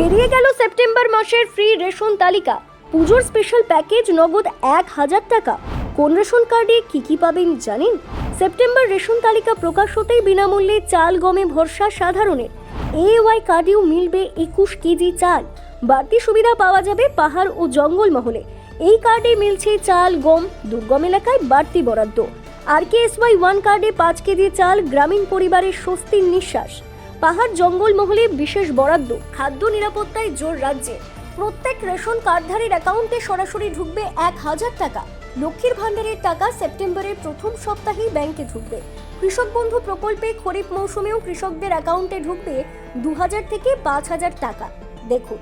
বেরিয়ে গেল সেপ্টেম্বর মাসের ফ্রি রেশন তালিকা। পুজোর স্পেশাল প্যাকেজ নগদ এক হাজার টাকা। কোন রেশন কার্ডে কি কি পাবেন জানেন? সেপ্টেম্বর রেশন তালিকা প্রকাশ হতেই বিনামূল্যে চাল গমে ভরসা সাধারণের। এ ওয়াই কার্ডেও মিলবে একুশ কেজি চাল। বাড়তি সুবিধা পাওয়া যাবে পাহাড় ও জঙ্গলমহলে এই কার্ডে মিলছে চাল, গম, দুর্গম এলাকায় বাড়তি বরাদ্দ। R K S Y one কার্ডে পাঁচ কেজি চাল গ্রামীণ পরিবারের স্বস্তির নিঃশ্বাস। পাহাড় জঙ্গলমহলে বিশেষ বরাদ্দ, খাদ্য নিরাপত্তায় জোর রাজ্যে। প্রত্যেক রেশন কার্ডধারীর অ্যাকাউন্টে সরাসরি ঢুকবে এক হাজার টাকা। লক্ষ্মীর ভাণ্ডারের টাকা সেপ্টেম্বরের প্রথম সপ্তাহেই ব্যাংকে ঢুকবে। কৃষক বন্ধু প্রকল্পে খরিফ মৌসুমেও কৃষকদের অ্যাকাউন্টে ঢুকবে দু হাজার থেকে পাঁচ হাজার টাকা। দেখুন,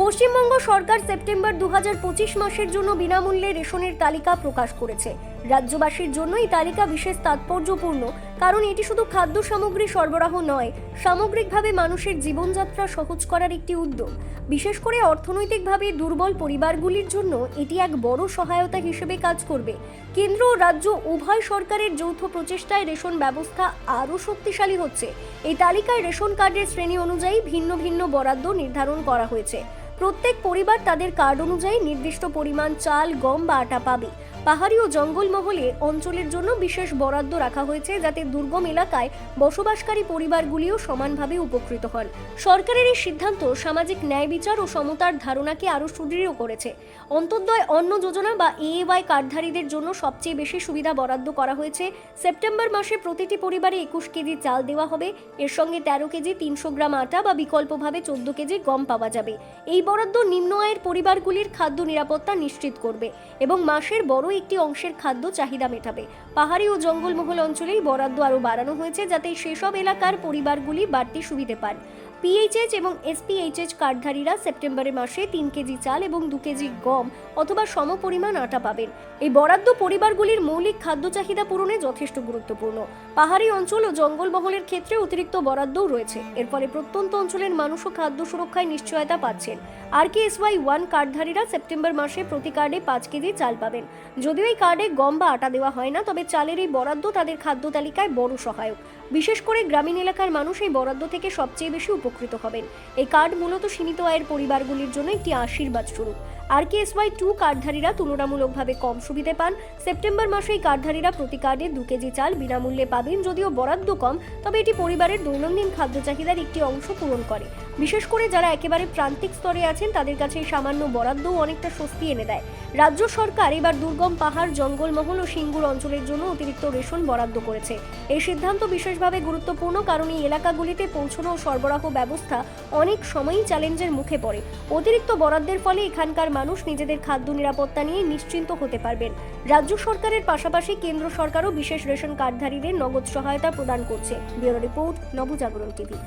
পশ্চিমবঙ্গ সরকার সেপ্টেম্বর দু হাজার পঁচিশ মাসের জন্য বিনামূল্যে রেশনের তালিকা প্রকাশ করেছে। রাজ্যবাসীর জন্য এই তালিকা বিশেষ তাৎপর্যপূর্ণ, কারণ এটি শুধু খাদ্য সামগ্রী সরবরাহ নয়, সামগ্রিকভাবে মানুষের জীবনযাত্রা সহজ করার একটি উদ্যোগ। বিশেষ করে অর্থনৈতিকভাবে দুর্বল পরিবারগুলির জন্য এটি এক বড় সহায়তা হিসেবে কাজ করবে। কেন্দ্র ও রাজ্য উভয় সরকারের যৌথ প্রচেষ্টায় রেশন ব্যবস্থা আরও শক্তিশালী হচ্ছে। এই তালিকায় রেশন কার্ডের শ্রেণি অনুযায়ী ভিন্ন ভিন্ন বরাদ্দ নির্ধারণ করা হয়েছে। প্রত্যেক পরিবার তাদের কার্ড অনুযায়ী নির্দিষ্ট পরিমাণ চাল, গম বা আটা পাবে। পাহাড়ি ও জঙ্গলমহলে অঞ্চলের জন্য বিশেষ বরাদ্দ রাখা হয়েছে যাতে দুর্গম এলাকায় বসবাসকারী পরিবারগুলিও সমানভাবে উপকৃত হন। সরকারের এই সিদ্ধান্ত সামাজিক ন্যায় বিচার ও সমতার ধারণাকে আরও সুদৃঢ় করেছে। অন্তর্দয় অন্ন যোজনা বা এএওয়াই কার্ডধারীদের জন্য সবচেয়ে বেশি সুবিধা বরাদ্দ করা হয়েছে। সেপ্টেম্বর মাসে প্রতিটি পরিবারে একুশ কেজি চাল দেওয়া হবে। এর সঙ্গে তেরো কেজি, তিনশো গ্রাম আটা বা বিকল্পভাবে চোদ্দ কেজি গম পাওয়া যাবে। এই বরাদ্দ নিম্ন আয়ের পরিবারগুলির খাদ্য নিরাপত্তা নিশ্চিত করবে এবং মাসের বড় একটি অংশের খাদ্য চাহিদা মেটাবে। পাহাড়ি ও জঙ্গলমহল অঞ্চলেই বরাদ্দ আরও বাড়ানো হয়েছে যাতে সেসব এলাকার পরিবারগুলি বাড়তি সুবিধে পান পিএইচএইচ এবং এসপিএইচএইচ কার্ডধারীরা সেপ্টেম্বরের মাসে তিন কেজি চাল এবং দু কেজি গম অথবা সমপরিমাণ আটা পাবেন। এই বরাদ্দ পরিবারগুলির মৌলিক খাদ্য চাহিদা পূরণে যথেষ্ট গুরুত্বপূর্ণ। পাহাড়ি অঞ্চল ও জঙ্গলমহলের ক্ষেত্রে অতিরিক্ত বরাদ্দও রয়েছে। এর ফলে প্রত্যন্ত অঞ্চলের মানুষও খাদ্য সুরক্ষায় নিশ্চয়তা পাচ্ছেন। R K S Y one কার্ডধারীরা September মাসে প্রতি কার্ডে পাঁচ কেজি চাল পাবেন। যদিও এই কার্ডে গম বা আটা দেওয়া হয় না, তবে চালের এই বরাদ্দ তাদের খাদ্য তালিকায় বড় সহায়ক। বিশেষ করে গ্রামীণ এলাকার মানুষ এই বরাদ্দ থেকে সবচেয়ে বেশি উপকৃত হবেন। এই কার্ড মূলত সীমিত আয়ের পরিবারগুলির জন্য একটি আশীর্বাদ স্বরূপ। R K S Y two কার্ডধারীরা তুলনামূলকভাবে কম সুবিধে পান। সেপ্টেম্বর মাসে এই কার্ডধারীরা প্রতি কার্ডে দু কেজি চাল বিনামূল্যে পাবেন, যদিও বরাদ্দ কম, তবে এটি পরিবারের দৈনন্দিন খাদ্য চাহিদার একটি অংশ পূরণ করে। বিশেষ করে যারা একেবারে প্রান্তিক স্তরে আছেন, তাদের কাছে এই সামান্য বরাদ্দও অনেকটা স্বস্তি এনে দেয়। রাজ্য সরকার এবার দুর্গম পাহাড়, জঙ্গলমহল ও সিঙ্গুর অঞ্চলের জন্য অতিরিক্ত রেশন বরাদ্দ করেছে। এই সিদ্ধান্ত বিশেষভাবে গুরুত্বপূর্ণ, কারণ এই এলাকাগুলিতে পৌঁছানো ও সরবরাহ ব্যবস্থা অনেক সময়ই চ্যালেঞ্জের মুখে পড়ে। অতিরিক্ত বরাদ্দের ফলে এখানকার মানুষ নিজেদের খাদ্য নিরাপত্তা নিয়ে নিশ্চিন্ত হতে পারবেন। রাজ্য সরকারের পাশাপাশি কেন্দ্র সরকারও বিশেষ রেশন কার্ডধারীদের নগদ সহায়তা প্রদান করছে। Bureau report Nabajagaran TV.